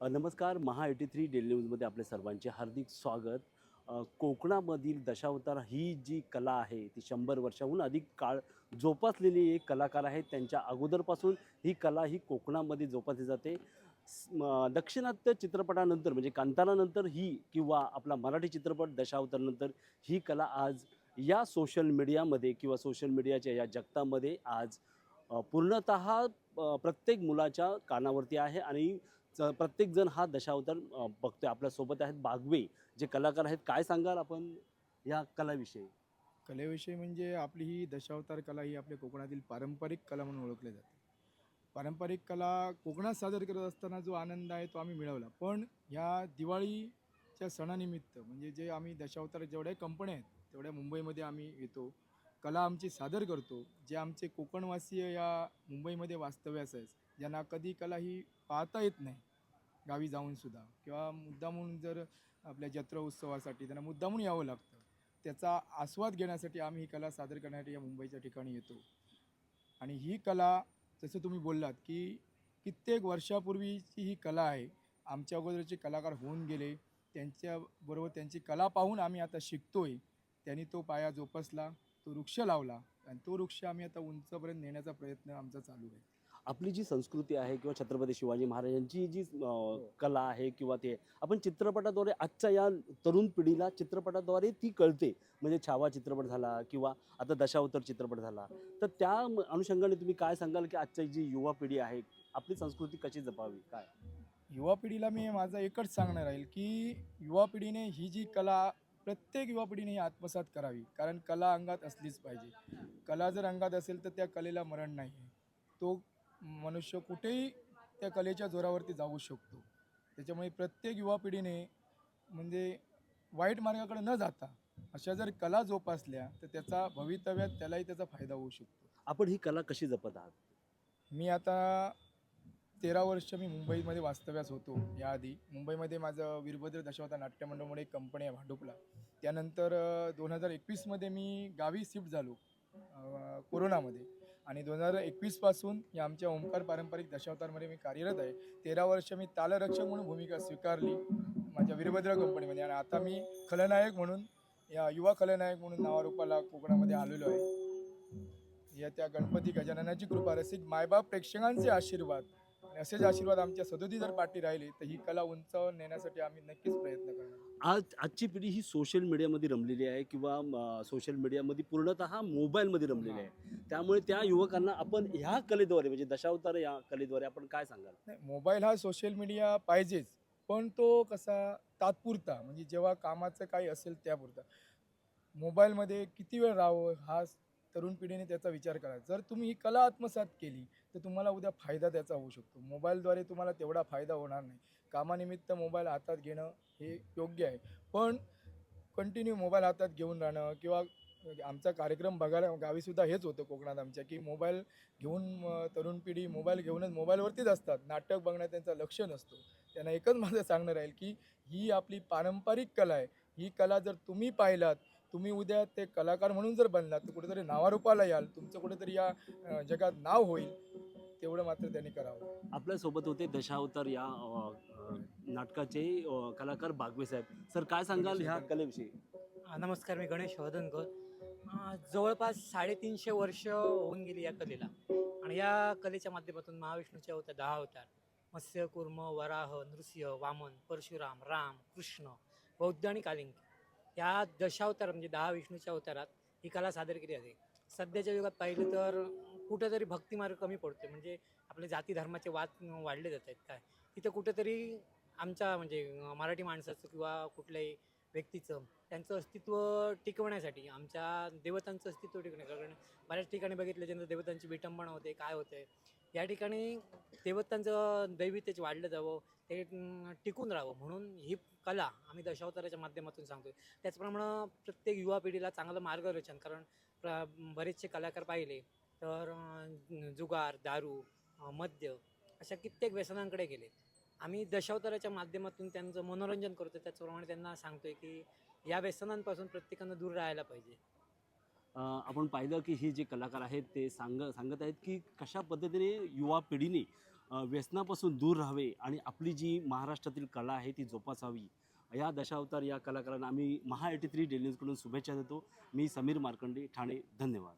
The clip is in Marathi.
नमस्कार. महा एटी थ्री डेली न्यूजमध्ये आपले सर्वांचे हार्दिक स्वागत. कोकणामधील दशावतार ही जी कला आहे ती शंभर वर्षाहून अधिक काळ जोपासलेली एक कलाकार आहेत. त्यांच्या अगोदरपासून ही कला ही कोकणामध्ये जोपासली जाते. दक्षिणात्य चित्रपटानंतर म्हणजे कांतारानंतर ही किंवा आपला मराठी चित्रपट दशावतारनंतर ही कला आज या सोशल मीडियामध्ये किंवा सोशल मीडियाच्या या जगतामध्ये आज पूर्णत पूर्णतः प्रत्येक मुलाच्या कानावरती आहे. आणि प्रत्येकजण हा दशावतार बघतोय. आपल्यासोबत आहेत बागवे जे कलाकार आहेत. काय सांगाल आपण या कलाविषयी? कलेविषयी म्हणजे आपली ही दशावतार कला ही आपल्या कोकणातील पारंपरिक कला म्हणून ओळखली जाते. पारंपरिक कला कोकणात सादर करत असताना जो आनंद आहे तो आम्ही मिळवला. पण ह्या दिवाळीच्या सणानिमित्त म्हणजे जे आम्ही दशावतार जेवढ्या कंपन्या आहेत तेवढ्या मुंबईमध्ये आम्ही येतो. कला आमची सादर करतो. जे आमचे कोकणवासीय या मुंबईमध्ये वास्तव्यास आहेत ज्यांना कधी कला ही पाहता येत नाही गावी जाऊन सुद्धा. किंवा मुद्दामून जर आपल्या जत्रा उत्सवासाठी त्यांना मुद्दामून यावं लागतं त्याचा आस्वाद घेण्यासाठी आम्ही ही कला सादर करण्यासाठी या मुंबईच्या ठिकाणी येतो. आणि ही कला जसं तुम्ही बोललात की कित्येक वर्षापूर्वीची ही कला आहे आमच्या अगोदरचे कलाकार होऊन गेले त्यांच्याबरोबर त्यांची कला पाहून आम्ही आता शिकतो आहे त्यांनी तो पाया जोपासला तो वृक्ष लावला आणि तो वृक्ष आम्ही आता उंचपर्यंत नेण्याचा प्रयत्न आमचा चालू आहे. आपली जी संस्कृती आहे किंवा छत्रपती शिवाजी महाराजांची जी कला आहे किंवा ते आपण चित्रपटाद्वारे आजच्या या तरुण पिढीला चित्रपटाद्वारे ती कळते. म्हणजे छावा चित्रपट झाला किंवा आता दशावतार चित्रपट झाला. तर त्या अनुषंगाने तुम्ही काय सांगाल की आजची जी युवा पिढी आहे आपली संस्कृती कशी जपावी? काय? युवा पिढीला मी माझं एकच सांगणार राहील की युवा पिढीने ही जी कला प्रत्येक युवा पिढीने ही आत्मसात करावी. कारण कला अंगात असलीच पाहिजे. कला जर अंगात असेल तर त्या कलेला मरण नाही. तो मनुष्य कुठेही त्या कलेच्या जोरावरती जाऊ शकतो. त्याच्यामुळे प्रत्येक युवा पिढीने म्हणजे वाईट मार्गाकडे न जाता अशा जर कला जोपासल्या तर त्याचा भवितव्यात त्यालाही त्याचा फायदा होऊ शकतो. आपण ही कला कशी जपत आहात? मी आता तेरा वर्ष मी मुंबईमध्ये वास्तव्यास होतो याआधी. मुंबईमध्ये माझं वीरभद्र दशावतार नाट्य मंडळ म्हणून एक कंपनी आहे भांडुपला. त्यानंतर दोन हजार एकवीसमध्ये मी गावी शिफ्ट झालो कोरोनामध्ये. आणि दोन हजार एकवीसपासून या आमच्या ओंकार पारंपरिक दशावतारमध्ये मी कार्यरत आहे. तेरा वर्ष मी तालरक्षक म्हणून भूमिका स्वीकारली माझ्या वीरभद्र कंपनीमध्ये आणि आता मी खलनायक म्हणून या युवा खलनायक म्हणून नावारूपाला कोकणामध्ये आलेलो आहे. या त्या गणपती गजाननाची कृपा रसिक मायबाप प्रेक्षकांचे आशीर्वाद आणि असेच आशीर्वाद आमच्या सदोदी जर पाठी राहिले तर ही कला उंचावर नेण्यासाठी आम्ही नक्कीच प्रयत्न करणार. आज आजची पिढी ही सोशल मीडियामध्ये रमलेली आहे किंवा सोशल मीडियामध्ये पूर्णतः मोबाईलमध्ये रमलेली आहे. त्यामुळे त्या युवकांना आपण ह्या कलेद्वारे म्हणजे दशावतार या कलेद्वारे आपण काय सांगाल? नाही मोबाईल हा सोशल मीडिया पाहिजेच पण तो कसा तात्पुरता म्हणजे जेव्हा कामाचं काही असेल त्यापुरता. मोबाईलमध्ये किती वेळ राहावं हा तरुण पिढीने त्याचा विचार करा. जर तुम्ही ही कला आत्मसात केली तर तुम्हाला उद्या फायदा त्याचा होऊ शकतो. मोबाईलद्वारे तुम्हाला तेवढा फायदा होणार नाही. कामानिमित्त मोबाईल हातात घेणं हे योग्य आहे. पण कंटिन्यू मोबाईल हातात घेऊन राहणं किंवा आमचा कार्यक्रम बघायला गावीसुद्धा हेच होतं कोकणात आमच्या की मोबाईल घेऊन तरुण पिढी मोबाईल घेऊनच मोबाईलवरतीच असतात. नाटक बघण्यात त्यांचं लक्ष नसतो. त्यांना एकच माझं सांगणं राहील की ही आपली पारंपरिक कला आहे. ही कला जर तुम्ही पाहिलात तुम्ही उद्या ते कलाकार म्हणून जर बनलात तर कुठेतरी नावारूपाला याल तुमचं कुठेतरी या जगात नाव होईल तेवढं मात्र त्यांनी करावं. आपल्यासोबत होते दशावतार या नाटकाचे कलाकार बागवे साहेब. सर काय सांगाल ह्या कलेविषयी? हा, नमस्कार मी गणेश वदनकर जवळपास साडेतीनशे वर्ष होऊन गेली या कलेला. आणि या कलेच्या माध्यमातून महाविष्णूचे अवतार दहा अवतार. मत्स्य कुर्म वराह नृसिंह वामन परशुराम राम कृष्ण बौद्ध आणि कालिंग. या दशावतार म्हणजे दहा विष्णूच्या अवतारात ही कला सादर केली जाते. सध्याच्या युगात पाहिलं तर कुठंतरी भक्तिमार्ग कमी पडतो म्हणजे आपले जाती धर्माचे वाद वाढले जात आहेत काय? तिथं कुठंतरी आमच्या म्हणजे मराठी माणसाचं किंवा कुठल्याही व्यक्तीचं त्यांचं अस्तित्व टिकवण्यासाठी आमच्या देवतांचं अस्तित्व टिकवण्यासाठी कारण बऱ्याच ठिकाणी बघितलं ज्यांना देवतांची विटंबना होते काय होते या ठिकाणी देवतांचं दैवितेच वाढलं जावं ते टिकून राहावं म्हणून ही कला आम्ही दशावताराच्या माध्यमातून सांगतोय. त्याचप्रमाणे प्रत्येक युवा पिढीला चांगलं मार्गदर्शन कारण प्र बरेचसे कलाकार पाहिले तर जुगार दारू मद्य अशा कित्येक व्यसनांकडे गेले. आम्ही दशावताराच्या माध्यमातून त्यांचं मनोरंजन करतो त्याचप्रमाणे त्यांना सांगतोय की या व्यसनांपासून प्रत्येकानं दूर राहायला पाहिजे. आपण पाहिलं की हे जे कलाकार आहेत ते सांग सांगत आहेत की कशा पद्धतीने युवा पिढीने व्यसनापासून दूर राहावे आणि आपली जी महाराष्ट्रातील कला आहे ती जोपासावी. या दशावतार या कलाकारांना आम्ही महा एटी थ्री डेली न्यूजकडून शुभेच्छा देतो. मी समीर मार्कंडे ठाणे. धन्यवाद.